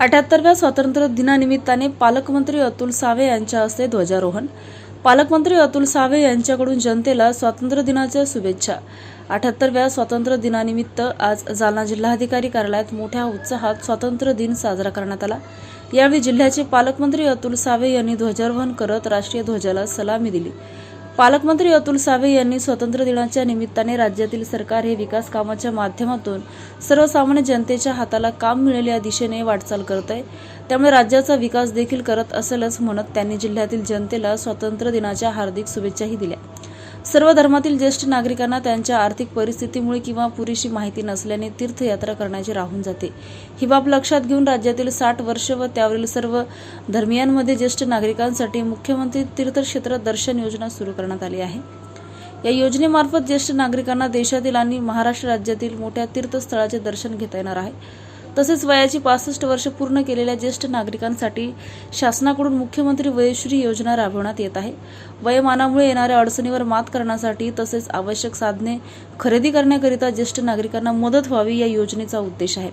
अठ्याहत्तरव्या स्वातंत्र्य दिनानिमित्ताने पालकमंत्री अतुल सावे यांच्या हस्ते ध्वजारोहण. पालकमंत्री अतुल सावे यांच्याकडून जनतेला स्वातंत्र्य दिनाच्या शुभेच्छा. अठ्याहत्तरव्या स्वातंत्र्य दिनानिमित्त आज जालना जिल्हाधिकारी कार्यालयात मोठ्या उत्साहात स्वातंत्र्य दिन साजरा करण्यात आला. यावेळी जिल्ह्याचे पालकमंत्री अतुल सावे यांनी ध्वजारोहण करत राष्ट्रीय ध्वजाला सलामी दिली. पालकमंत्री अतुल सावे यांनी स्वातंत्र्य दिनाच्या निमित्ताने राज्यातील सरकार हे विकास कामाच्या माध्यमातून सर्वसामान्य जनतेच्या हाताला काम मिळेल या दिशेने वाटचाल करत आहे. त्यामुळे राज्याचा विकास देखील करत असेलच म्हणत त्यांनी जिल्ह्यातील जनतेला स्वातंत्र्य दिनाच्या हार्दिक शुभेच्छाही दिल्या. सर्व धर्मातील ज्येष्ठ नागरिकांना त्यांच्या आर्थिक परिस्थितीमुळे किंवा पुरेशी माहिती नसल्याने तीर्थयात्रा करण्याचे राहून जाते. ही बाब लक्षात घेऊन राज्यातील साठ वर्ष व त्यावरील सर्व धर्मियांमध्ये ज्येष्ठ नागरिकांसाठी मुख्यमंत्री तीर्थक्षेत्र दर्शन योजना सुरू करण्यात आली आहे. या योजनेमार्फत ज्येष्ठ नागरिकांना देशातील आणि महाराष्ट्र राज्यातील मोठ्या तीर्थस्थळाचे दर्शन घेता येणार आहे. तसेच वयाची पासष्ट वर्ष पूर्ण केलेल्या ज्येष्ठ नागरिकांसाठी शासनाकडून मुख्यमंत्री वयश्री योजना राबवण्यात येत आहे. वयमानामुळे येणाऱ्या अडचणीवर मात करण्यासाठी तसेच आवश्यक साधने खरेदी करण्याकरिता ज्येष्ठ नागरिकांना मदत व्हावी या योजनेचा उद्देश आहे.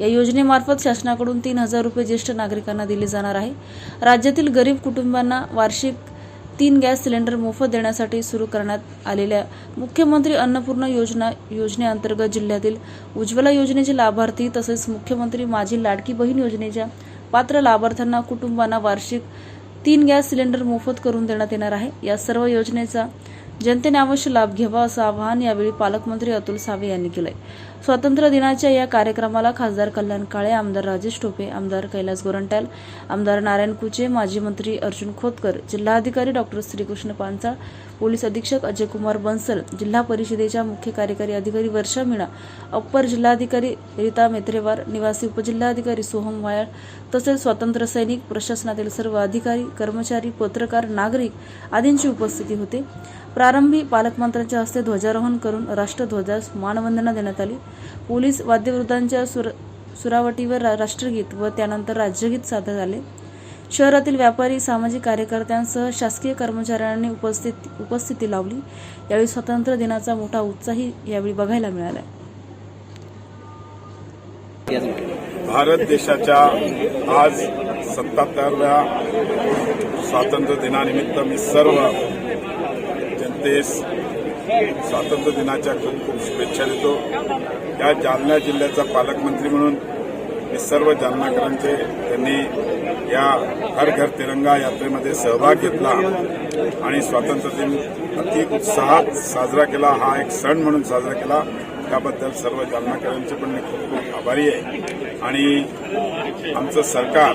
या योजनेमार्फत शासनाकडून तीन हजार रुपये ज्येष्ठ नागरिकांना दिले जाणार आहे. राज्यातील गरीब कुटुंबांना वार्षिक तीन गॅस सिलेंडर मोफत देण्यासाठी सुरू करण्यात आलेल्या मुख्यमंत्री अन्नपूर्णा योजना योजनेअंतर्गत जिल्ह्यातील उज्ज्वला योजनेचे लाभार्थी तसेच मुख्यमंत्री माझी लाडकी बहीण योजनेच्या पात्र लाभार्थ्यांना कुटुंबांना वार्षिक तीन गॅस सिलेंडर मोफत करून देण्यात येणार आहे. या सर्व योजनेचा जनतेने अवश्य लाभ घ्यावा असं आवाहन यावेळी पालकमंत्री अतुल सावे यांनी केलंय स्वातंत्र्य दिनाच्या या कार्यक्रमाला खासदार कल्याण काळे आमदार राजेश टोपे आमदार कैलास गोरंट्याल आमदार नारायण कुचे माजी मंत्री अर्जुन खोतकर जिल्हाधिकारी डॉक्टर श्रीकृष्ण पांचाळ पोलीस अधीक्षक अजय कुमार बन्सल जिल्हा परिषदेच्या मुख्य कार्यकारी अधिकारी वर्षा मीणा अप्पर जिल्हाधिकारी रीता मेत्रेवार निवासी उपजिल्हाधिकारी सोहम वायाळ तसेच स्वातंत्र्य सैनिक प्रशासनातील सर्व अधिकारी कर्मचारी पत्रकार नागरिक आदींची उपस्थिती होती. प्रारंभी पालकमंत्र्यांच्या हस्ते ध्वजारोहण करून राष्ट्रध्वजास मानवंदना देण्यात आली. पोलीस वाद्यवृद्धांच्या सुर सुरावटीवर राष्ट्रगीत व त्यानंतर राज्यगीत सादर झाले. शहरातील व्यापारी सामाजिक कार्यकर्त्यांसह शासकीय कर्मचाऱ्यांनी उपस्थित उपस्थिती लावली. यावेळी स्वातंत्र्य दिनाचा मोठा उत्साही यावेळी बघायला मिळाला. भारत देशाच्या आज सत्ताहत्तरव्या स्वातंत्र्य दिनानिमित्त मी सर्व जनतेस स्वातंत्र्य दिनाच्या खूप खूप शुभेच्छा देतो. या जालना जिल्ह्याचा पालकमंत्री म्हणून मी सर्व जालनाकरांचे त्यांनी या हर घर तिरंगा यात्रेमध्ये सहभाग घेतला आणि स्वातंत्र्य दिन अति उत्साहात साजरा केला. हा एक सण म्हणून साजरा केला. त्याबद्दल सर्व जालनाकरांचे पण मी खूप खूप आभारी आहे. आणि आमचं सरकार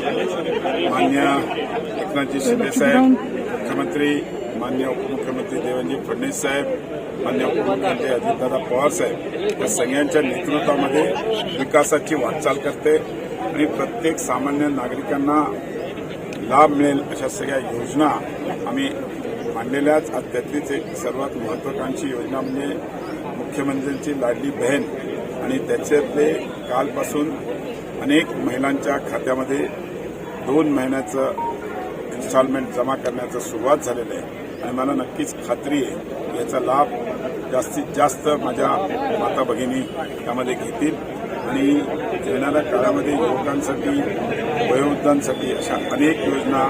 मान्य एकनाथजी शिंदेसाहेब मुख्यमंत्री मान्य उपमुख्यमंत्री देवेंद्र फडणवीस साहेब मान्य उपमुख्यमंत्री अजितदादा पवार साहेब या सगळ्यांच्या नेतृत्वामध्ये विकासाची वाटचाल करते आणि प्रत्येक सामान्य नागरिकांना लाभ मिळेल अशा सगळ्या योजना आम्ही मांडलेल्याच. आज त्यातलीच एक सर्वात महत्वाकांक्षी योजना म्हणजे मुख्यमंत्र्यांची लाडली बहीण आणि त्याच्यातले कालपासून अनेक महिलांच्या खात्यामध्ये दोन महिन्याचं इन्स्टॉलमेंट जमा करण्याचं सुरुवात झालेलं आहे. आणि मला नक्कीच खात्री आहे. याचा लाभ जास्तीत जास्त माझ्या माता भगिनी त्यामध्ये घेतील. आणि येणाऱ्या काळामध्ये युवकांसाठी वयोवृद्धांसाठी अशा अनेक योजना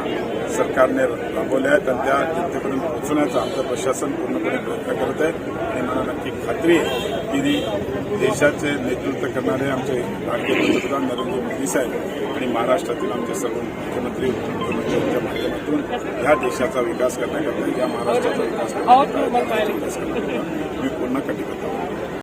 सरकारने राबवल्या आहेत आणि त्या जनतेपर्यंत पोहोचवण्याचा आमचं प्रशासन पूर्णपणे प्रयत्न करत आहे. आणि मला नक्की खात्री आहे की देशाचे नेतृत्व करणारे आमचे भारतीय पंतप्रधान नरेंद्र मोदी साहेब आणि महाराष्ट्रातील आमचे सर्व मुख्यमंत्री माध्यमातून या देशाचा विकास करण्याकरता या महाराष्ट्राचा विकास करण्याकरता मी पूर्ण कटिबद्ध